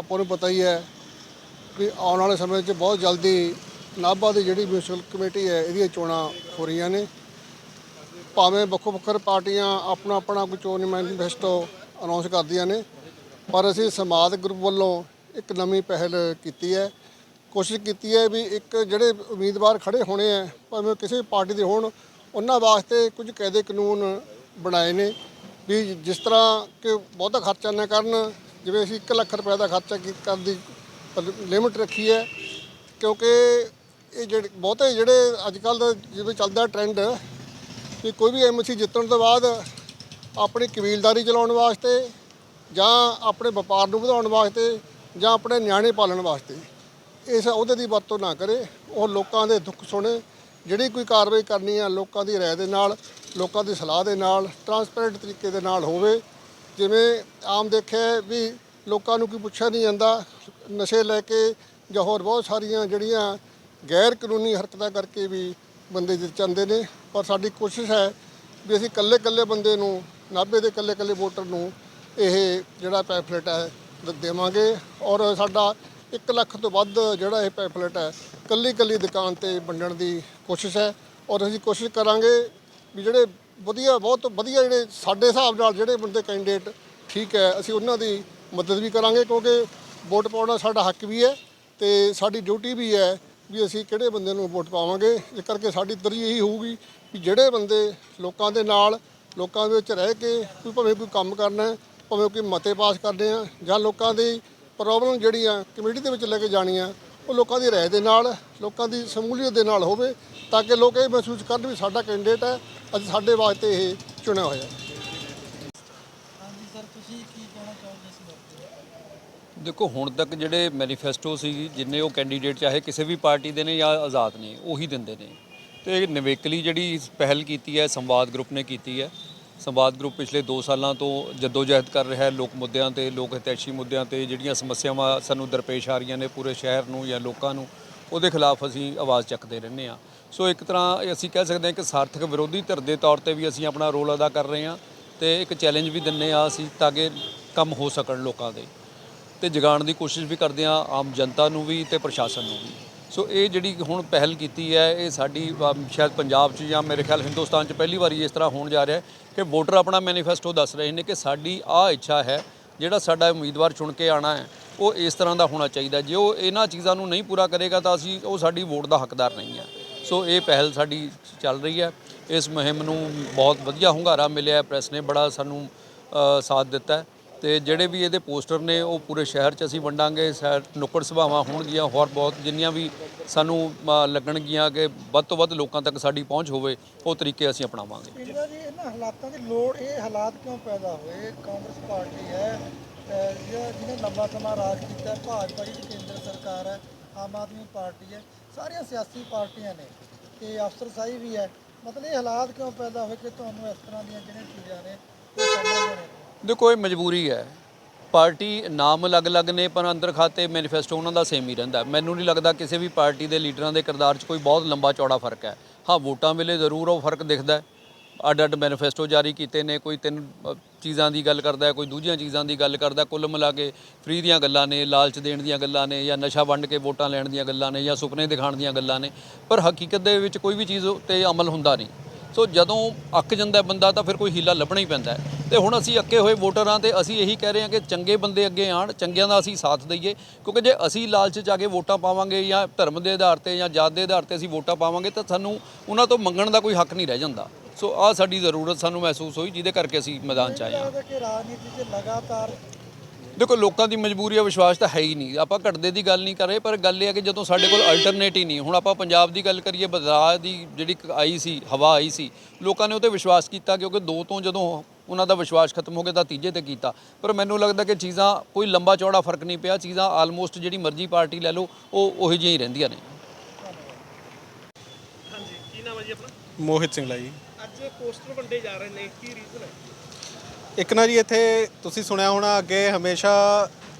ਆਪਾਂ ਨੂੰ ਪਤਾ ਹੀ ਹੈ ਕਿ ਆਉਣ ਵਾਲੇ ਸਮੇਂ 'ਚ ਬਹੁਤ ਜਲਦੀ ਨਾਭਾ ਦੀ ਜਿਹੜੀ ਮਿਊਨਿਸਪਲ ਕਮੇਟੀ ਹੈ, ਇਹਦੀਆਂ ਚੋਣਾਂ ਹੋ ਰਹੀਆਂ ਨੇ। ਭਾਵੇਂ ਵੱਖੋ ਵੱਖਰ ਪਾਰਟੀਆਂ ਆਪਣਾ ਆਪਣਾ ਕੋਈ ਚੋਣ ਮੈਨੀਫੈਸਟੋ ਅਨਾਉਂਸ ਕਰਦੀਆਂ ਨੇ, ਪਰ ਅਸੀਂ ਸਮਾਜ ਗਰੁੱਪ ਵੱਲੋਂ ਇੱਕ ਨਵੀਂ ਪਹਿਲ ਕੀਤੀ ਹੈ। ਕੋਸ਼ਿਸ਼ ਕੀਤੀ ਹੈ ਵੀ ਇੱਕ ਜਿਹੜੇ ਉਮੀਦਵਾਰ ਖੜੇ ਹੋਣੇ ਆ ਭਾਵੇਂ ਕਿਸੇ ਵੀ ਪਾਰਟੀ ਦੇ ਹੋਣ, ਉਹਨਾਂ ਵਾਸਤੇ ਕੁਝ ਕਾਇਦੇ ਕਾਨੂੰਨ ਬਣਾਏ ਨੇ ਵੀ ਜਿਸ ਤਰ੍ਹਾਂ ਕਿ ਬਹੁਤਾ ਖਰਚਾ ਨਾ ਕਰਨ ਜਿਵੇਂ ਅਸੀਂ 1 ਲੱਖ ਰੁਪਏ ਦਾ ਖਰਚਾ ਕੀ- ਕਰਨ ਦੀ ਲਿਮਿਟ ਰੱਖੀ ਹੈ, ਕਿਉਂਕਿ ਇਹ ਜਿਹੜੇ ਬਹੁਤੇ ਜਿਹੜੇ ਅੱਜ ਕੱਲ ਦਾ ਜਿਵੇਂ ਚੱਲਦਾ ਟ੍ਰੈਂਡ ਵੀ ਕੋਈ ਵੀ ਐਮਸੀ ਜਿੱਤਣ ਤੋਂ ਬਾਅਦ ਆਪਣੀ ਕਬੀਲਦਾਰੀ ਚਲਾਉਣ ਵਾਸਤੇ ਜਾਂ ਆਪਣੇ ਵਪਾਰ ਨੂੰ ਵਧਾਉਣ ਵਾਸਤੇ ਜਾਂ ਆਪਣੇ ਨਿਆਣੇ ਪਾਲਣ ਵਾਸਤੇ ਇਸ ਅਹੁਦੇ ਦੀ ਵਰਤੋਂ ਨਾ ਕਰੇ, ਉਹ ਲੋਕਾਂ ਦੇ ਦੁੱਖ ਸੁਣੇ, ਜਿਹੜੀ ਕੋਈ ਕਾਰਵਾਈ ਕਰਨੀ ਆ ਲੋਕਾਂ ਦੀ ਰਾਏ ਦੇ ਨਾਲ, ਲੋਕਾਂ ਦੀ ਸਲਾਹ ਦੇ ਨਾਲ ਟਰਾਂਸਪੇਰੈਂਟ ਤਰੀਕੇ ਦੇ ਨਾਲ ਹੋਵੇ ਜਿਵੇਂ ਆਮ ਦੇਖਿਆ ਵੀ ਲੋਕਾਂ ਨੂੰ ਕੋਈ ਪੁੱਛਿਆ ਨਹੀਂ ਜਾਂਦਾ, ਨਸ਼ੇ ਲੈ ਕੇ ਜਾਂ ਹੋਰ ਬਹੁਤ ਸਾਰੀਆਂ ਜਿਹੜੀਆਂ ਗੈਰ ਕਾਨੂੰਨੀ ਹਰਕਤਾਂ ਕਰਕੇ ਵੀ ਬੰਦੇ ਜਿੱਤ ਜਾਂਦੇ ਨੇ, ਪਰ ਸਾਡੀ ਕੋਸ਼ਿਸ਼ ਹੈ ਵੀ ਅਸੀਂ ਇਕੱਲੇ ਇਕੱਲੇ ਬੰਦੇ ਨੂੰ, ਨਾਭੇ ਦੇ ਇਕੱਲੇ ਇਕੱਲੇ ਵੋਟਰ ਨੂੰ ਇਹ ਜਿਹੜਾ ਪੈਫਲੇਟ ਹੈ ਦ- ਦੇਵਾਂਗੇ ਔਰ ਸਾਡਾ 1 ਲੱਖ ਤੋਂ ਵੱਧ ਜਿਹੜਾ ਇਹ ਪੈਫਲੇਟ ਹੈ ਕੱਲੀ ਕੱਲੀ ਦੁਕਾਨ ਤੇ ਵੰਡਣ ਦੀ ਕੋਸ਼ਿਸ਼ ਹੈ ਔਰ ਅਸੀਂ ਕੋਸ਼ਿਸ਼ ਕਰਾਂਗੇ ਵੀ ਜਿਹੜੇ ਵਧੀਆ ਬਹੁਤ ਵਧੀਆ ਜਿਹੜੇ ਸਾਡੇ ਹਿਸਾਬ ਨਾਲ ਜਿਹੜੇ ਬੰਦੇ ਕੈਂਡੀਡੇਟ ਠੀਕ ਹੈ ਅਸੀਂ ਉਹਨਾਂ ਦੀ ਮਦਦ ਵੀ ਕਰਾਂਗੇ ਕਿਉਂਕਿ ਵੋਟ ਪਾਉਣਾ ਸਾਡਾ ਹੱਕ ਵੀ ਹੈ ਤੇ ਸਾਡੀ ਡਿਊਟੀ ਵੀ ਹੈ ਵੀ ਅਸੀਂ ਕਿਹੜੇ ਬੰਦੇ ਨੂੰ ਵੋਟ ਪਾਵਾਂਗੇ। ਇਸ ਕਰਕੇ ਸਾਡੀ ਤਰਜੀਹ ਇਹੀ ਹੋਊਗੀ ਵੀ ਜਿਹੜੇ ਬੰਦੇ ਲੋਕਾਂ ਦੇ ਨਾਲ ਲੋਕਾਂ ਦੇ ਵਿੱਚ ਰਹਿ ਕੇ ਕੋਈ ਭਾਵੇਂ ਕੋਈ ਕੰਮ ਕਰਨਾ ਹੈ, ਭਾਵੇਂ ਕੋਈ ਮਤੇ ਪਾਸ ਕਰਦੇ ਆ ਜਾਂ ਲੋਕਾਂ ਦੀ ਪ੍ਰੋਬਲਮ ਜਿਹੜੀ ਆ ਕਮੇਟੀ ਦੇ ਵਿੱਚ ਲੈ ਕੇ ਜਾਣੀ ਆ ਉਹ ਲੋਕਾਂ ਦੀ ਰਾਏ ਦੇ ਨਾਲ ਲੋਕਾਂ ਦੀ ਸ਼ਮੂਲੀਅਤ ਦੇ ਨਾਲ ਹੋਵੇ ਤਾਂ ਕਿ ਲੋਕ ਇਹ ਮਹਿਸੂਸ ਕਰਨ ਵੀ ਸਾਡਾ ਕੈਂਡੀਡੇਟ ਹੈ ਅੱਜ ਸਾਡੇ ਵਾਸਤੇ ਇਹ ਚੁਣਿਆ ਹੋਇਆ ਹੈ। ਹਾਂਜੀ ਸਰ ਤੁਸੀਂ ਕੀ ਕਹਿਣਾ ਚਾਹੋਗੇ ਇਸ ਮੌਕੇ ਦੇਖੋ ਹੁਣ ਤੱਕ ਜਿਹੜੇ ਮੈਨੀਫੈਸਟੋ ਸੀ ਜਿੰਨੇ ਉਹ ਕੈਂਡੀਡੇਟ ਚਾਹੇ ਕਿਸੇ ਵੀ ਪਾਰਟੀ ਦੇ ਨੇ ਜਾਂ ਆਜ਼ਾਦ ਨੇ ਉਹੀ ਦਿੰਦੇ ਨੇ। ਤੇ ਨਵੇਕਲੀ ਜਿਹੜੀ ਪਹਿਲ ਕੀਤੀ ਹੈ ਸੰਵਾਦ ਗਰੁੱਪ ਨੇ ਕੀਤੀ ਹੈ ਸੰਵਾਦ ਗਰੁੱਪ ਪਿਛਲੇ 2 ਸਾਲਾਂ ਤੋਂ ਜਦੋਜਹਿਦ ਕਰ ਰਿਹਾ ਹੈ ਲੋਕ ਮੁੱਦਿਆਂ ਤੇ ਲੋਕ ਹਿਤੈਸ਼ੀ ਮੁੱਦਿਆਂ ਤੇ ਜਿਹੜੀਆਂ ਸਮੱਸਿਆਵਾਂ ਸਾਨੂੰ ਦਰਪੇਸ਼ ਆ ਰਹੀਆਂ ਨੇ ਪੂਰੇ ਸ਼ਹਿਰ ਨੂੰ ਜਾਂ ਲੋਕਾਂ ਨੂੰ ਉਹਦੇ ਖਿਲਾਫ ਅਸੀਂ ਆਵਾਜ਼ ਚੱਕਦੇ ਰਹਿੰਦੇ ਆ ਸੋ ਇੱਕ ਤਰ੍ਹਾਂ ਅਸੀਂ ਕਹਿ ਸਕਦੇ ਹਾਂ ਕਿ ਸਾਰਥਕ ਵਿਰੋਧੀ ਧਿਰ ਦੇ ਤੌਰ ਤੇ ਵੀ ਅਸੀਂ ਆਪਣਾ ਰੋਲ ਅਦਾ ਕਰ ਰਹੇ ਹਾਂ ਤੇ ਇੱਕ ਚੈਲੰਜ ਵੀ ਦਿੰਨੇ ਆ ਅਸੀਂ ਤਾਂ ਕਿ ਕੰਮ ਹੋ ਸਕਣ ਲੋਕਾਂ ਦੇ। ਤੇ ਜਗਾਉਣ ਦੀ ਕੋਸ਼ਿਸ਼ ਵੀ ਕਰਦੇ ਆ ਆਮ ਜਨਤਾ ਨੂੰ ਵੀ ਤੇ ਪ੍ਰਸ਼ਾਸਨ ਨੂੰ ਵੀ। ਸੋ ਇਹ ਜਿਹੜੀ ਹੁਣ ਪਹਿਲ ਕੀਤੀ ਹੈ, ਇਹ ਸਾਡੀ ਸ਼ਾਇਦ ਪੰਜਾਬ 'ਚ ਜਾਂ ਮੇਰੇ ਖਿਆਲ ਹਿੰਦੁਸਤਾਨ 'ਚ ਪਹਿਲੀ ਵਾਰੀ ਇਸ ਤਰ੍ਹਾਂ ਹੋਣ ਜਾ ਰਿਹਾ ਹੈ ਕਿ ਵੋਟਰ ਆਪਣਾ ਮੈਨੀਫੈਸਟੋ ਦੱਸ ਰਹੇ ਨੇ ਕਿ ਸਾਡੀ ਆਹ ਇੱਛਾ ਹੈ, ਜਿਹੜਾ ਸਾਡਾ ਉਮੀਦਵਾਰ ਚੁਣ ਕੇ ਆਣਾ ਹੈ, ਉਹ ਇਸ ਤਰ੍ਹਾਂ ਦਾ ਹੋਣਾ ਚਾਹੀਦਾ ਜੇ ਉਹ ਇਹਨਾਂ ਚੀਜ਼ਾਂ ਨੂੰ ਨਹੀਂ ਪੂਰਾ ਕਰੇਗਾ ਤਾਂ ਅਸੀਂ, ਉਹ ਸਾਡੀ ਵੋਟ ਦਾ ਹੱਕਦਾਰ ਨਹੀਂ ਹੈ। ਸੋ ਇਹ ਪਹਿਲ ਸਾਡੀ ਚੱਲ ਰਹੀ ਹੈ। ਇਸ ਮੁਹਿੰਮ ਨੂੰ ਬਹੁਤ ਵਧੀਆ ਹੁੰਗਾਰਾ ਮਿਲਿਆ ਪ੍ਰੈਸ ਨੇ ਬੜਾ ਸਾਨੂੰ ਸਾਥ ਦਿੱਤਾ ਹੈ। ਤੇ ਜਿਹੜੇ ਵੀ ਇਹਦੇ ਪੋਸਟਰ ਨੇ, ਉਹ ਪੂਰੇ ਸ਼ਹਿਰ 'ਚ ਅਸੀਂ ਵੰਡਾਂਗੇ। ਸ਼ਹਿਰ ਨੁੱਕੜ ਸਭਾਵਾਂ ਹੋਣਗੀਆਂ। ਹੋਰ ਬਹੁਤ ਜਿੰਨੀਆਂ ਵੀ ਸਾਨੂੰ ਲੱਗਣਗੀਆਂ ਕਿ ਵੱਧ ਤੋਂ ਵੱਧ ਲੋਕਾਂ ਤੱਕ ਸਾਡੀ ਪਹੁੰਚ ਹੋਵੇ, ਉਹ ਤਰੀਕੇ ਅਸੀਂ ਅਪਣਾਵਾਂਗੇ। ਜੀ ਇਹਨਾਂ ਹਾਲਾਤਾਂ ਦੀ ਲੋੜ, ਇਹ ਹਾਲਾਤ ਕਿਉਂ ਪੈਦਾ ਹੋਏ? ਕਾਂਗਰਸ ਪਾਰਟੀ ਹੈ ਜਿਹਨੇ ਲੰਬਾ ਸਮਾਂ ਰਾਜ ਕੀਤਾ, ਭਾਜਪਾ ਦੀ ਕੇਂਦਰ ਸਰਕਾਰ ਹੈ, ਆਮ ਆਦਮੀ ਪਾਰਟੀ ਹੈ। ਸਾਰੀਆਂ ਸਿਆਸੀ ਪਾਰਟੀਆਂ ਨੇ ਤੇ ਅਫਸਰਸ਼ਾਹੀ ਵੀ ਹੈ। ਮਤਲਬ ਇਹ ਹਾਲਾਤ ਕਿਉਂ ਪੈਦਾ ਹੋਏ ਕਿ ਤੁਹਾਨੂੰ ਇਸ ਤਰ੍ਹਾਂ ਦੀਆਂ ਜਿਹੜੀਆਂ ਚੀਜ਼ਾਂ ਨੇ, ਉਹ ਕਰਨੀਆਂ ਨੇ ਦੇਖੋ, ਇਹ ਮਜਬੂਰੀ ਹੈ। ਪਾਰਟੀ ਨਾਮ ਅਲੱਗ-ਅਲੱਗ ਨੇ, ਪਰ ਅੰਦਰ ਖਾਤੇ ਮੈਨੀਫੈਸਟੋ ਉਹਨਾਂ ਦਾ ਸੇਮ ਹੀ ਰਹਿੰਦਾ ਮੈਨੂੰ ਨਹੀਂ ਲੱਗਦਾ ਕਿਸੇ ਵੀ ਪਾਰਟੀ ਦੇ ਲੀਡਰਾਂ ਦੇ ਕਿਰਦਾਰ 'ਚ ਕੋਈ ਬਹੁਤ ਲੰਬਾ ਚੌੜਾ ਫ਼ਰਕ ਹੈ। ਹਾਂ, ਵੋਟਾਂ ਵੇਲੇ ਜ਼ਰੂਰ ਉਹ ਫ਼ਰਕ ਦਿਖਦਾ ਹੈ। ਅੱਡ ਅੱਡ ਮੈਨੀਫੈਸਟੋ ਜਾਰੀ ਕੀਤੇ ਨੇ, ਕੋਈ ਤਿੰਨ ਚੀਜ਼ਾਂ ਦੀ ਗੱਲ ਕਰਦਾ ਹੈ, ਕੋਈ ਦੂਜੀਆਂ ਚੀਜ਼ਾਂ ਦੀ ਗੱਲ ਕਰਦਾ ਕੁੱਲ ਮਿਲਾ ਕੇ ਫ੍ਰੀ ਦੀਆਂ ਗੱਲਾਂ ਨੇ, ਲਾਲਚ ਦੇਣ ਦੀਆਂ ਗੱਲਾਂ ਨੇ, ਜਾਂ ਨਸ਼ਾ ਵੰਡ ਕੇ ਵੋਟਾਂ ਲੈਣ ਦੀਆਂ ਗੱਲਾਂ ਨੇ, ਜਾਂ ਸੁਪਨੇ ਦਿਖਾਉਣ ਦੀਆਂ ਗੱਲਾਂ ਨੇ, ਪਰ ਹਕੀਕਤ ਦੇ ਵਿੱਚ ਕੋਈ ਵੀ ਚੀਜ਼ ਤੇ ਅਮਲ ਹੁੰਦਾ ਨਹੀਂ। ਸੋ ਜਦੋਂ ਅੱਕ ਜਾਂਦਾ ਬੰਦਾ, ਤਾਂ ਫਿਰ ਕੋਈ ਹੀਲਾ ਲੱਭਣਾ ਹੀ ਪੈਂਦਾ ਹੈ। ਤੇ ਹੁਣ ਅਸੀਂ ਅੱਕੇ ਹੋਏ ਵੋਟਰਾਂ ਤੇ ਅਸੀਂ ਇਹੀ ਕਹਿ ਰਹੇ ਹਾਂ ਕਿ ਚੰਗੇ ਬੰਦੇ ਅੱਗੇ ਆਣ ਚੰਗਿਆਂ ਦਾ ਅਸੀਂ ਸਾਥ ਦਈਏ, ਕਿਉਂਕਿ ਜੇ ਅਸੀਂ ਲਾਲਚ ਚ ਆ ਕੇ ਵੋਟਾਂ ਪਾਵਾਂਗੇ, ਜਾਂ ਧਰਮ ਦੇ ਆਧਾਰ ਤੇ ਜਾਂ ਜਾਤ ਦੇ ਆਧਾਰ ਤੇ ਅਸੀਂ ਵੋਟਾਂ ਪਾਵਾਂਗੇ, ਤਾਂ ਸਾਨੂੰ ਉਹਨਾਂ ਤੋਂ ਮੰਗਣ ਦਾ ਕੋਈ ਹੱਕ ਨਹੀਂ ਰਹਿ ਜਾਂਦਾ। ਸੋ ਆਹ ਸਾਡੀ ਜ਼ਰੂਰਤ ਸਾਨੂੰ ਮਹਿਸੂਸ ਹੋਈ ਜਿਹਦੇ ਕਰਕੇ ਅਸੀਂ ਮੈਦਾਨ ਚ ਆਏ ਹਾਂ। ਕਿ ਰਾਜਨੀਤੀ 'ਚ ਲਗਾਤਾਰ ਦੇਖੋ ਲੋਕਾਂ ਦੀ ਮਜਬੂਰੀ ਆ ਵਿਸ਼ਵਾਸ ਤਾਂ ਹੈ ਹੀ ਨਹੀਂ। ਆਪਾਂ ਘਟਦੇ ਦੀ ਗੱਲ ਨਹੀਂ ਕਰ ਰਹੇ ਪਰ ਗੱਲ ਇਹ ਹੈ ਕਿ ਜਦੋਂ ਸਾਡੇ ਕੋਲ ਅਲਟਰਨੇਟ ਹੀ ਨਹੀਂ ਹੁਣ ਆਪਾਂ ਪੰਜਾਬ ਦੀ ਗੱਲ ਕਰੀਏ ਬਦਲਾਅ ਦੀ ਜਿਹੜੀ ਆਈ ਸੀ ਹਵਾ ਆਈ ਸੀ ਲੋਕਾਂ ਨੇ ਉਹ ਤੇ ਵਿਸ਼ਵਾਸ ਕੀਤਾ ਕਿਉਂਕਿ ਦੋ ਤੋਂ ਜਦੋਂ ਉਹਨਾਂ ਦਾ ਵਿਸ਼ਵਾਸ ਖਤਮ ਹੋ ਗਿਆ ਤਾਂ ਤੀਜੇ ਤੇ ਕੀਤਾ। ਪਰ ਮੈਨੂੰ ਲੱਗਦਾ ਕਿ ਚੀਜ਼ਾਂ ਕੋਈ ਲੰਬਾ ਚੌੜਾ ਫ਼ਰਕ ਨਹੀਂ ਪਿਆ ਚੀਜ਼ਾਂ ਆਲਮੋਸਟ ਜਿਹੜੀ ਮਰਜ਼ੀ ਪਾਰਟੀ ਲੈ ਲਓ ਉਹ ਉਹੀ ਜਿਹੀਆਂ ਹੀ ਰਹਿੰਦੀਆਂ ਨੇ। ਹਾਂਜੀ ਕੀ ਨਾਮ ਹੈ ਜੀ ਆਪਣਾ? ਮੋਹਿਤ ਸਿੰਘਲਾ ਜੀ। ਅੱਜ ਪੋਸਟਰ ਵੰਡੇ ਜਾ ਰਹੇ ਨੇ, ਕੀ ਰੀਜ਼ਨ ਹੈ? ਇੱਕ ਨਾ ਜੀ ਇੱਥੇ ਤੁਸੀਂ ਸੁਣਿਆ ਹੋਣਾ, ਅੱਗੇ ਹਮੇਸ਼ਾ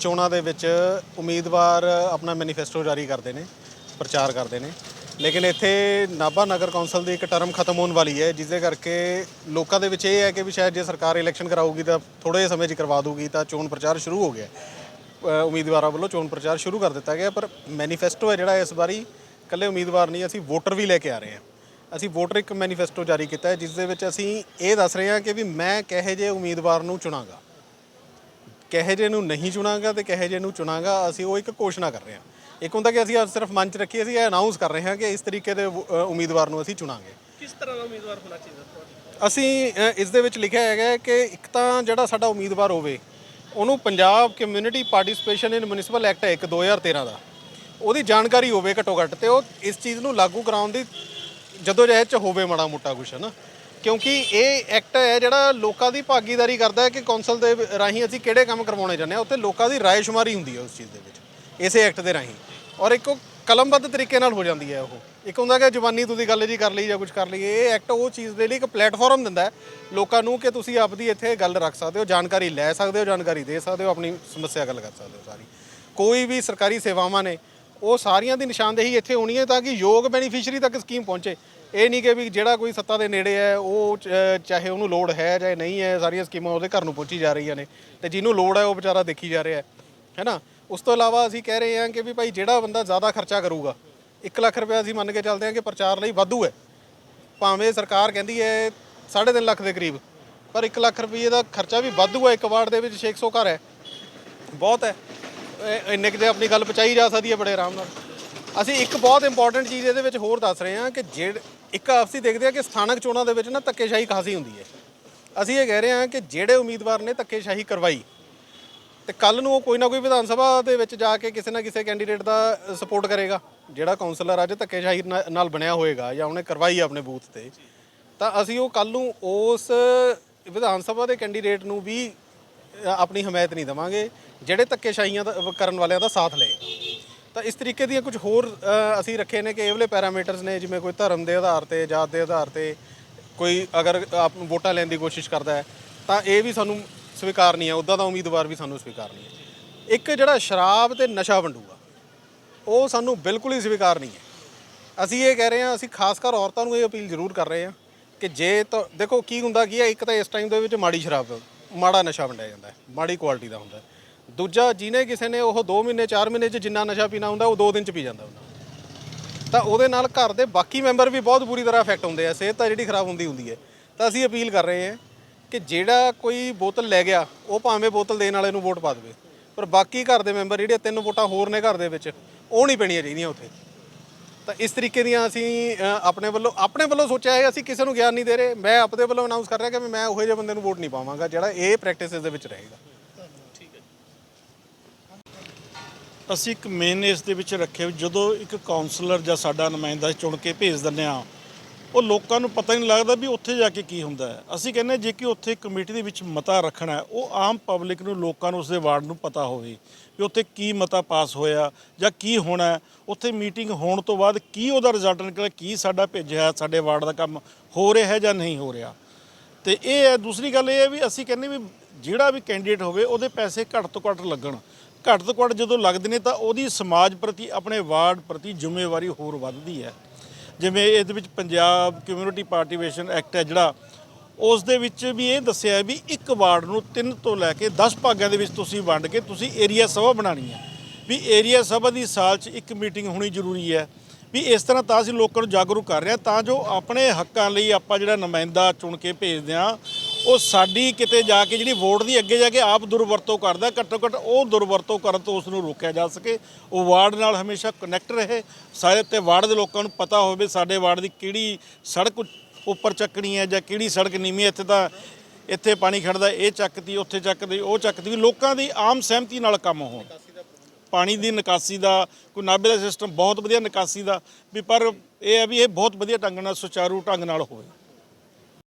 ਚੋਣਾਂ ਦੇ ਵਿੱਚ ਉਮੀਦਵਾਰ ਆਪਣਾ ਮੈਨੀਫੈਸਟੋ ਜਾਰੀ ਕਰਦੇ ਨੇ, ਪ੍ਰਚਾਰ ਕਰਦੇ ਨੇ। ਲੇਕਿਨ ਇੱਥੇ ਨਾਭਾ ਨਗਰ ਕੌਂਸਲ ਦੀ ਇੱਕ ਟਰਮ ਖਤਮ ਹੋਣ ਵਾਲੀ ਹੈ ਜਿਸ ਦੇ ਕਰਕੇ ਲੋਕਾਂ ਦੇ ਵਿੱਚ ਇਹ ਹੈ ਕਿ ਵੀ ਸ਼ਾਇਦ ਜੇ ਸਰਕਾਰ ਇਲੈਕਸ਼ਨ ਕਰਾਊਗੀ ਤਾਂ ਥੋੜੇ ਸਮੇਂ 'ਚ ਕਰਵਾ ਦੂਗੀ ਤਾਂ ਚੋਣ ਪ੍ਰਚਾਰ ਸ਼ੁਰੂ ਹੋ ਗਿਆ ਉਮੀਦਵਾਰਾਂ ਵੱਲੋਂ ਚੋਣ ਪ੍ਰਚਾਰ ਸ਼ੁਰੂ ਕਰ ਦਿੱਤਾ ਗਿਆ, ਪਰ ਮੈਨੀਫੈਸਟੋ ਹੈ ਜਿਹੜਾ ਇਸ ਵਾਰੀ, ਇਕੱਲੇ ਉਮੀਦਵਾਰ ਨਹੀਂ, ਅਸੀਂ ਵੋਟਰ ਵੀ ਲੈ ਕੇ ਆ ਰਹੇ ਹਾਂ। ਅਸੀਂ ਵੋਟਰ ਇੱਕ ਮੈਨੀਫੈਸਟੋ ਜਾਰੀ ਕੀਤਾ ਹੈ ਜਿਸ ਦੇ ਵਿੱਚ ਅਸੀਂ ਇਹ ਦੱਸ ਰਹੇ ਹਾਂ ਕਿ ਵੀ ਮੈਂ ਕਿਹੋ ਜਿਹੇ ਉਮੀਦਵਾਰ ਨੂੰ ਚੁਣਾਂਗਾ। ਕਿਹੋ ਜਿਹੇ ਨੂੰ ਨਹੀਂ ਚੁਣਾਂਗਾ ਤੇ ਕਿਹੋ ਜਿਹੇ ਨੂੰ ਚੁਣਾਂਗਾ ਅਸੀਂ ਉਹ ਇੱਕ ਘੋਸ਼ਣਾ ਕਰ ਰਹੇ ਹਾਂ। ਇੱਕ ਹੁੰਦਾ ਕਿ ਅਸੀਂ ਸਿਰਫ ਮੰਚ ਰੱਖੀ ਅਸੀਂ ਇਹ ਅਨਾਉਂਸ ਕਰ ਰਹੇ ਹਾਂ ਕਿ ਇਸ ਤਰੀਕੇ ਦੇ ਉਮੀਦਵਾਰ ਨੂੰ ਅਸੀਂ ਚੁਣਾਂਗੇ। ਕਿਸ ਤਰ੍ਹਾਂ ਦਾ ਉਮੀਦਵਾਰ ਹੋਣਾ ਚਾਹੀਦਾ ਅਸੀਂ ਇਸ ਦੇ ਵਿੱਚ ਲਿਖਿਆ ਹੈਗਾ ਕਿ ਇੱਕ ਤਾਂ ਜਿਹੜਾ ਸਾਡਾ ਉਮੀਦਵਾਰ ਹੋਵੇ ਉਹਨੂੰ Punjab community participation in municipal act ਹੈ ਇੱਕ 2013 ਦਾ। ਉਹਦੀ ਜਾਣਕਾਰੀ ਹੋਵੇ ਘੱਟੋ ਘੱਟ ਤੇ ਉਹ ਇਸ ਚੀਜ਼ ਨੂੰ ਲਾਗੂ ਕਰਾਉਣ ਦੀ ਜਦੋਂ ਜਹਿਦ ਚ ਹੋਵੇ ਮਾੜਾ ਮੋਟਾ ਕੁਛ ਹੈ ਨਾ ਕਿਉਂਕਿ ਇਹ ਐਕਟ ਹੈ ਜਿਹੜਾ ਲੋਕਾਂ ਦੀ ਭਾਗੀਦਾਰੀ ਕਰਦਾ ਹੈ ਕਿ ਕੌਂਸਲ ਦੇ ਰਾਹੀਂ ਅਸੀਂ ਕਿਹੜੇ ਕੰਮ ਕਰਵਾਉਣੇ ਚਾਹੁੰਦੇ ਹਾਂ, ਉੱਥੇ ਲੋਕਾਂ ਦੀ ਰਾਏਸ਼ੁਮਾਰੀ ਹੁੰਦੀ ਹੈ ਉਸ ਚੀਜ਼ ਦੇ ਵਿੱਚ, ਇਸੇ ਐਕਟ ਦੇ ਰਾਹੀਂ। ਔਰ ਇੱਕ ਉਹ ਕਲਮਬੱਧ ਤਰੀਕੇ ਨਾਲ ਹੋ ਜਾਂਦੀ ਹੈ ਉਹ। ਇੱਕ ਹੁੰਦਾ ਕਿ ਜਵਾਨੀ ਤੁਸੀਂ ਗੱਲ ਜੀ, ਕਰ ਲਈ ਜਾਂ ਕੁਝ ਕਰ ਲਈ, ਇਹ ਐਕਟ ਉਹ ਚੀਜ਼ ਦੇ ਲਈ ਇੱਕ ਪਲੇਟਫਾਰਮ ਦਿੰਦਾ ਹੈ ਲੋਕਾਂ ਨੂੰ ਕਿ ਤੁਸੀਂ ਆਪਦੀ ਇੱਥੇ ਗੱਲ ਰੱਖ ਸਕਦੇ ਹੋ, ਜਾਣਕਾਰੀ ਲੈ ਸਕਦੇ ਹੋ, ਜਾਣਕਾਰੀ ਦੇ ਸਕਦੇ ਹੋ, ਆਪਣੀ ਸਮੱਸਿਆ ਗੱਲ ਕਰ ਸਕਦੇ ਹੋ ਸਾਰੀ। ਕੋਈ ਵੀ ਸਰਕਾਰੀ ਸੇਵਾਵਾਂ ਨੇ ਉਹ ਸਾਰੀਆਂ ਦੀ ਨਿਸ਼ਾਨਦੇਹੀ ਇੱਥੇ ਹੋਣੀ ਹੈ ਤਾਂ ਕਿ ਯੋਗ ਬੈਨੀਫੀਸ਼ੀਅਰੀ ਤੱਕ ਸਕੀਮ ਪਹੁੰਚੇ। ਇਹ ਨਹੀਂ ਕਿ ਵੀ ਜਿਹੜਾ ਕੋਈ ਸੱਤਾ ਦੇ ਨੇੜੇ ਹੈ, ਉਹ ਚਾਹੇ ਉਹਨੂੰ ਲੋੜ ਹੈ ਜਾਂ ਨਹੀਂ ਹੈ, ਸਾਰੀਆਂ ਸਕੀਮਾਂ ਉਹਦੇ ਘਰ ਨੂੰ ਪਹੁੰਚੀ ਜਾ ਰਹੀਆਂ ਨੇ ਤੇ ਜਿਹਨੂੰ ਲੋੜ ਹੈ ਉਹ ਵਿਚਾਰਾ ਦੇਖੀ ਜਾ ਰਿਹਾ ਹੈ। ਹੈਨਾ? ਉਸ ਤੋਂ ਇਲਾਵਾ ਅਸੀਂ ਕਹਿ ਰਹੇ ਹਾਂ ਕਿ ਵੀ ਭਾਈ ਜਿਹੜਾ ਬੰਦਾ ਜ਼ਿਆਦਾ ਖਰਚਾ ਕਰੂਗਾ 1 ਲੱਖ ਰੁਪਏ ਅਸੀਂ ਮੰਨ ਕੇ ਚੱਲਦੇ ਹਾਂ ਕਿ ਪ੍ਰਚਾਰ ਲਈ ਵਾਧੂ ਹੈ। ਭਾਵੇਂ ਸਰਕਾਰ ਕਹਿੰਦੀ ਹੈ 3.5 ਲੱਖ ਦੇ ਕਰੀਬ, ਪਰ 1 ਲੱਖ ਰੁਪਏ ਦਾ ਖਰਚਾ ਵੀ ਵਾਧੂ ਹੈ। ਇੱਕ ਵਾਰਡ ਦੇ ਵਿੱਚ 600 ਘਰ ਹੈ। ਬਹੁਤ ਹੈ। ਇਹ- ਇੰਨੇ ਕਿਤੇ ਆਪਣੀ ਗੱਲ ਪਹੁੰਚਾਈ ਜਾ ਸਕਦੀ ਹੈ ਬੜੇ ਆਰਾਮ ਨਾਲ। ਅਸੀਂ ਇੱਕ ਬਹੁਤ ਇੰਪੋਰਟੈਂਟ ਚੀਜ਼ ਇਹਦੇ ਵਿੱਚ ਹੋਰ ਦੱਸ ਰਹੇ ਹਾਂ ਕਿ ਜਿਹੜ ਇੱਕ ਅਸੀਂ ਦੇਖਦੇ ਹਾਂ ਕਿ ਸਥਾਨਕ ਚੋਣਾਂ ਦੇ ਵਿੱਚ ਨਾ ਧੱਕੇਸ਼ਾਹੀ ਖਾਸੀ ਹੁੰਦੀ ਹੈ। ਅਸੀਂ ਇਹ ਕਹਿ ਰਹੇ ਹਾਂ ਕਿ ਜਿਹੜੇ ਉਮੀਦਵਾਰ ਨੇ ਧੱਕੇਸ਼ਾਹੀ ਕਰਵਾਈ, ਤੇ ਕੱਲ ਨੂੰ ਉਹ ਕੋਈ ਨਾ ਕੋਈ ਵਿਧਾਨ ਸਭਾ ਦੇ ਵਿੱਚ ਜਾ ਕੇ ਕਿਸੇ ਨਾ ਕਿਸੇ ਕੈਂਡੀਡੇਟ ਦਾ ਸਪੋਰਟ ਕਰੇਗਾ। ਜਿਹੜਾ ਕਾਉਂਸਲਰ ਅੱਜ ਧੱਕੇਸ਼ਾਹੀ ਨਾ- ਨਾਲ ਬਣਿਆ ਹੋਏਗਾ ਜਾਂ ਉਹਨੇ ਕਰਵਾਈ ਆ ਆਪਣੇ ਬੂਥ ਤੇ, ਤਾਂ ਅਸੀਂ ਉਹ ਕੱਲ ਨੂੰ ਉਸ ਵਿਧਾਨ ਸਭਾ ਦੇ ਕੈਂਡੀਡੇਟ ਨੂੰ ਵੀ ਆਪਣੀ ਹਮਾਇਤ ਨਹੀਂ ਦੇਵਾਂਗੇ, ਜਿਹੜੇ ਧੱਕੇਸ਼ਾਹੀਆਂ ਦਾ ਕਰਨ ਵਾਲਿਆਂ ਦਾ ਸਾਥ ਲਏ। ਤਾਂ ਇਸ ਤਰੀਕੇ ਦੀਆਂ ਕੁਝ ਹੋਰ ਅਸੀਂ ਰੱਖੇ ਨੇ ਕਿ ਇਹ ਵਾਲੇ ਪੈਰਾਮੀਟਰਸ ਨੇ, ਜਿਵੇਂ ਕੋਈ ਧਰਮ ਦੇ ਆਧਾਰ ਤੇ, ਜਾਤ ਦੇ ਆਧਾਰ ਤੇ, ਕੋਈ ਅਗਰ ਆਪ ਵੋਟਾਂ ਲੈਣ ਦੀ ਕੋਸ਼ਿਸ਼ ਕਰਦਾ ਹੈ, ਤਾਂ ਇਹ ਵੀ ਸਾਨੂੰ ਸਵੀਕਾਰ ਨਹੀਂ ਹੈ, ਉੱਦਾਂ ਦਾ ਉਮੀਦਵਾਰ ਵੀ ਸਾਨੂੰ ਸਵੀਕਾਰ ਨਹੀਂ ਹੈ। ਇੱਕ ਜਿਹੜਾ ਸ਼ਰਾਬ ਤੇ ਨਸ਼ਾ ਵੰਡੂਗਾ ਉਹ ਸਾਨੂੰ ਬਿਲਕੁਲ ਹੀ ਸਵੀਕਾਰ ਨਹੀਂ ਹੈ। ਅਸੀਂ ਇਹ ਕਹਿ ਰਹੇ ਹਾਂ, ਅਸੀਂ ਖਾਸ ਕਰ ਔਰਤਾਂ ਨੂੰ ਇਹ ਅਪੀਲ ਜ਼ਰੂਰ ਕਰ ਰਹੇ ਹਾਂ ਕਿ ਜੇ ਤਾਂ, ਦੇਖੋ ਕੀ ਹੁੰਦਾ ਕੀ ਹੈ, ਇੱਕ ਤਾਂ ਇਸ ਟਾਈਮ ਦੇ ਵਿੱਚ ਮਾੜੀ ਸ਼ਰਾਬ ਮਾੜਾ ਨਸ਼ਾ ਵੰਡਿਆ ਜਾਂਦਾ ਹੈ, ਮਾੜੀ ਕੁਆਲਿਟੀ ਦਾ ਹੁੰਦਾ ਹੈ। ਦੂਜਾ, ਜਿਹਨੇ ਕਿਸੇ ਨੇ ਉਹ 2 ਮਹੀਨੇ 4 ਮਹੀਨੇ 'ਚ ਜਿੰਨਾ ਨਸ਼ਾ ਪੀਣਾ ਹੁੰਦਾ, ਉਹ 2 ਦਿਨ 'ਚ ਪੀ ਜਾਂਦਾ ਹੁੰਦਾ। ਤਾਂ ਉਹਦੇ ਨਾਲ ਘਰ ਦੇ ਬਾਕੀ ਮੈਂਬਰ ਵੀ ਬਹੁਤ ਬੁਰੀ ਤਰ੍ਹਾਂ ਇਫੈਕਟ ਹੁੰਦੇ ਆ, ਸਿਹਤ ਤਾਂ ਜਿਹੜੀ ਖਰਾਬ ਹੁੰਦੀ ਹੁੰਦੀ ਹੈ। ਤਾਂ ਅਸੀਂ ਅਪੀਲ ਕਰ ਰਹੇ ਹਾਂ ਕਿ ਜਿਹੜਾ ਕੋਈ ਬੋਤਲ ਲੈ ਗਿਆ, ਉਹ ਭਾਵੇਂ ਬੋਤਲ ਦੇਣ ਵਾਲੇ ਨੂੰ ਵੋਟ ਪਾ ਦੇਵੇ, ਪਰ ਬਾਕੀ ਘਰ ਦੇ ਮੈਂਬਰ ਜਿਹੜੇ ਤਿੰਨ ਵੋਟਾਂ ਹੋਰ ਨੇ ਘਰ ਦੇ ਵਿੱਚ, ਉਹ ਨਹੀਂ ਪੈਣੀਆਂ ਚਾਹੀਦੀਆਂ ਉੱਥੇ। ਤਾਂ ਇਸ ਤਰੀਕੇ ਦੀਆਂ ਅਸੀਂ ਆਪਣੇ ਵੱਲੋਂ ਆਪਣੇ ਵੱਲੋਂ ਸੋਚਿਆ ਹੈ ਅਸੀਂ ਕਿਸੇ ਨੂੰ ਗਿਆਨ ਨਹੀਂ ਦੇ ਰਹੇ। ਮੈਂ ਆਪਦੇ ਵੱਲੋਂ ਅਨਾਉਂਸ ਕਰ ਰਿਹਾ ਕਿ ਵੀ ਮੈਂ ਉਹੋ ਜਿਹੇ ਬੰਦੇ ਨੂੰ ਵੋਟ ਨਹੀਂ ਪਾਵਾਂਗਾ, ਜਿਹੜਾ ਇਹ ਪ੍ਰੈਕਟਿਸਿਸ ਦੇ ਵਿੱਚ ਰਹੇਗਾ। ਅਸੀਂ ਇੱਕ ਮੇਨ ਇਸ ਦੇ ਵਿੱਚ ਰੱਖਿਆ ਜਦੋਂ ਇੱਕ ਕਾਉਂਸਲਰ ਜਾਂ ਸਾਡਾ ਨੁਮਾਇੰਦਾ ਚੁਣ ਕੇ ਭੇਜ ਦਿੰਦੇ ਆ ਉਹ ਲੋਕਾਂ ਨੂੰ ਪਤਾ ਹੀ ਨਹੀਂ ਲੱਗਦਾ ਵੀ ਉੱਥੇ ਜਾ ਕੇ ਕੀ ਹੁੰਦਾ ਹੈ। ਅਸੀਂ ਕਹਿੰਦੇ ਜੇ ਕਿ ਉੱਥੇ ਕਮੇਟੀ ਦੇ ਵਿੱਚ ਮਤਾ ਰੱਖਣਾ ਹੈ, ਉਹ ਆਮ ਪਬਲਿਕ ਨੂੰ, ਲੋਕਾਂ ਨੂੰ, ਉਸਦੇ ਵਾਰਡ ਨੂੰ ਪਤਾ ਹੋਵੇ ਵੀ ਉੱਥੇ ਕੀ ਮਤਾ ਪਾਸ ਹੋਇਆ ਜਾਂ ਕੀ ਹੋਣਾ ਉੱਥੇ ਮੀਟਿੰਗ ਹੋਣ ਤੋਂ ਬਾਅਦ ਕੀ ਉਹਦਾ ਰਿਜ਼ਲਟ ਨਿਕਲਿਆ, ਕੀ ਸਾਡਾ ਭੇਜਿਆ ਸਾਡੇ ਵਾਰਡ ਦਾ ਕੰਮ ਹੋ ਰਿਹਾ ਹੈ ਜਾਂ ਨਹੀਂ ਹੋ ਰਿਹਾ। ਤੇ ਇਹ ਹੈ, ਦੂਸਰੀ ਗੱਲ ਇਹ ਹੈ ਵੀ ਅਸੀਂ ਕਹਿੰਦੇ ਵੀ ਜਿਹੜਾ ਵੀ ਕੈਂਡੀਡੇਟ ਹੋਵੇ, ਉਹਦੇ ਪੈਸੇ ਘੱਟ ਤੋਂ ਘੱਟ ਲੱਗਣ। ਘੱਟ ਤੋਂ ਘੱਟ ਜਦੋਂ ਲੱਗਦੇ ਨੇ ਤਾਂ ਉਹਦੀ ਸਮਾਜ ਪ੍ਰਤੀ, ਆਪਣੇ ਵਾਰਡ ਪ੍ਰਤੀ ਜ਼ਿੰਮੇਵਾਰੀ ਹੋਰ ਵੱਧਦੀ ਹੈ। ਜਿਵੇਂ ਇਹਦੇ ਵਿੱਚ ਪੰਜਾਬ ਕਮਿਊਨਿਟੀ ਪਾਰਟੀਵੇਸ਼ਨ ਐਕਟ ਹੈ ਜਿਹੜਾ, ਉਸ ਦੇ ਵਿੱਚ ਵੀ ਇਹ ਦੱਸਿਆ ਹੈ ਵੀ ਇੱਕ ਵਾਰਡ ਨੂੰ 3 ਤੋਂ ਲੈ ਕੇ 10 ਭਾਗਾਂ ਦੇ ਵਿੱਚ ਤੁਸੀਂ ਵੰਡ ਕੇ ਤੁਸੀਂ ਏਰੀਆ ਸਭਾ ਬਣਾਉਣੀ ਹੈ। ਵੀ ਏਰੀਆ ਸਭਾ ਦੀ ਸਾਲ 'ਚ ਇੱਕ ਮੀਟਿੰਗ ਹੋਣੀ ਜ਼ਰੂਰੀ ਹੈ। ਵੀ ਇਸ ਤਰ੍ਹਾਂ ਤਾਂ ਅਸੀਂ ਲੋਕਾਂ ਨੂੰ ਜਾਗਰੂਕ ਕਰ ਰਹੇ ਹਾਂ ਤਾਂ ਜੋ ਆਪਣੇ ਹੱਕਾਂ ਲਈ ਆਪਾਂ ਜਿਹੜਾ ਨੁਮਾਇੰਦਾ ਚੁਣ ਕੇ ਭੇਜਦੇ ਹਾਂ ਉਹ ਸਾਡੀ ਕਿਤੇ ਜਾ ਕੇ ਜਿਹੜੀ ਵੋਟ ਦੀ ਅੱਗੇ ਜਾ ਕੇ ਆਪ ਦੁਰਵਰਤੋਂ ਕਰਦਾ, ਘੱਟੋ ਘੱਟ ਉਹ ਦੁਰਵਰਤੋਂ ਕਰਨ ਤੋਂ ਉਸ ਨੂੰ ਰੋਕਿਆ ਜਾ ਸਕੇ। ਉਹ ਵਾਰਡ ਨਾਲ ਹਮੇਸ਼ਾ ਕਨੈਕਟ ਰਹੇ। ਸਾਰੇ ਤੇ ਵਾਰਡ ਦੇ ਲੋਕਾਂ ਨੂੰ ਪਤਾ ਹੋਵੇ ਸਾਡੇ ਵਾਰਡ ਦੀ ਕਿਹੜੀ ਸੜਕ ਉੱਪਰ ਚੱਕਣੀ ਹੈ ਜਾਂ ਕਿਹੜੀ ਸੜਕ ਨੀਵੀਂ ਇੱਥੇ ਤਾਂ ਇੱਥੇ ਪਾਣੀ ਖੜਦਾ, ਇਹ ਚੱਕਦੀ, ਉੱਥੇ ਚੱਕਦੀ, ਉਹ ਚੱਕਦੀ। ਲੋਕਾਂ ਦੀ ਆਮ ਸਹਿਮਤੀ ਨਾਲ ਕੰਮ ਹੋਣ। ਪਾਣੀ ਦੀ ਨਿਕਾਸੀ ਦਾ, ਕੋਈ ਨਾਭੇ ਦਾ ਸਿਸਟਮ ਬਹੁਤ ਵਧੀਆ ਨਿਕਾਸੀ ਦਾ। ਵੀ ਪਰ ਇਹ ਹੈ ਵੀ ਇਹ ਬਹੁਤ ਵਧੀਆ ਢੰਗ ਨਾਲ ਸੁਚਾਰੂ ਢੰਗ ਨਾਲ ਹੋਵੇ।